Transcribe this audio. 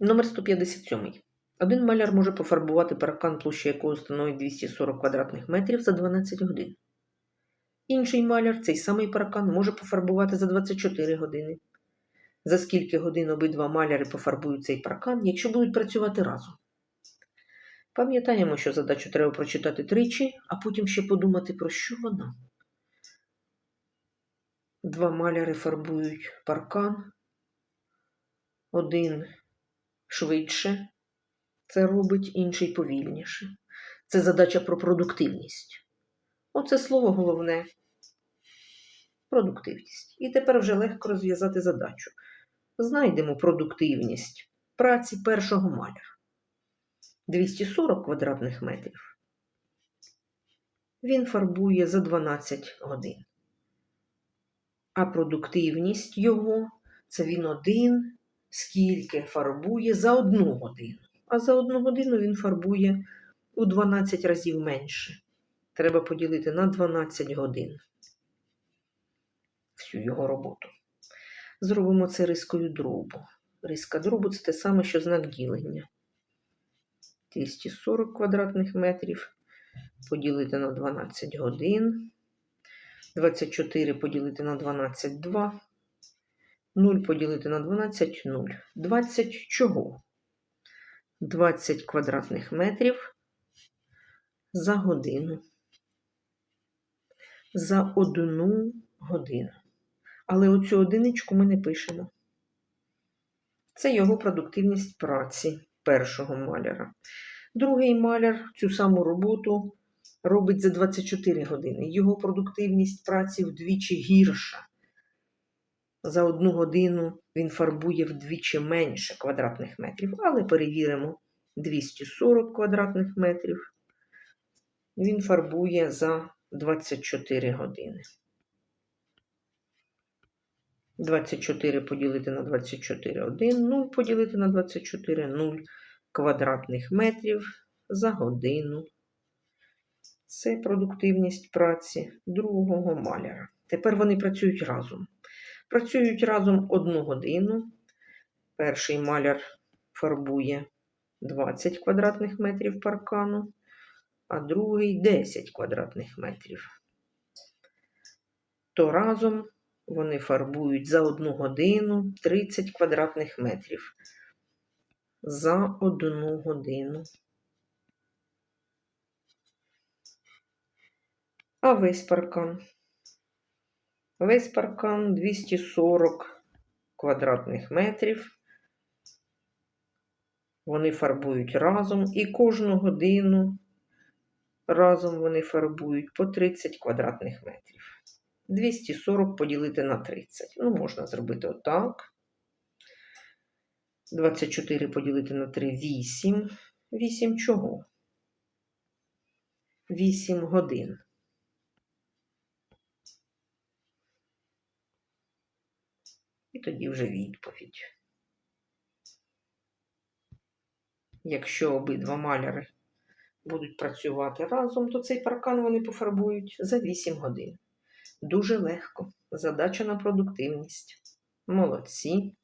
Номер 157. Один маляр може пофарбувати паркан, площа якого становить 240 квадратних метрів за 12 годин. Інший маляр цей самий паркан може пофарбувати за 24 години. За скільки годин обидва маляри пофарбують цей паркан, якщо будуть працювати разом? Пам'ятаємо, що задачу треба прочитати тричі, а потім ще подумати, про що вона. Два маляри фарбують паркан. Один швидше це робить, інший повільніше. Це задача про продуктивність. Оце слово головне продуктивність. І тепер вже легко розв'язати задачу. Знайдемо продуктивність праці першого маляра. 240 квадратних метрів. Він фарбує за 12 годин. А продуктивність його це він один, скільки фарбує за одну годину. А за одну годину він фарбує у 12 разів менше. Треба поділити на 12 годин всю його роботу. Зробимо це рискою дробу. Риска дробу це те саме, що знак ділення. 240 квадратних метрів поділити на 12 годин. 24 поділити на 12 2. 0 поділити на 12 0. 20 чого? 20 квадратних метрів за годину. За одну годину. Але оцю одиничку ми не пишемо. Це його продуктивність праці першого маляра. Другий маляр цю саму роботу робить за 24 години. Його продуктивність праці вдвічі гірша. За одну годину він фарбує вдвічі менше квадратних метрів, але перевіримо 240 квадратних метрів. Він фарбує за 24 години. 24 поділити на 24 1, 0 поділити на 24 0 квадратних метрів за годину. Це продуктивність праці другого маляра. Тепер вони працюють разом. Працюють разом одну годину. Перший маляр фарбує 20 квадратних метрів паркану, а другий 10 квадратних метрів. То разом вони фарбують за одну годину 30 квадратних метрів. За одну годину. А весь паркан. Весь паркан 240 квадратних метрів. Вони фарбують разом і кожну годину разом вони фарбують по 30 квадратних метрів. 240 поділити на 30. Ну, можна зробити отак. 24 поділити на 3 8. 8 чого? 8 годин. Тоді вже відповідь. Якщо обидва маляри будуть працювати разом, то цей паркан вони пофарбують за 8 годин. Дуже легко. Задача на продуктивність. Молодці.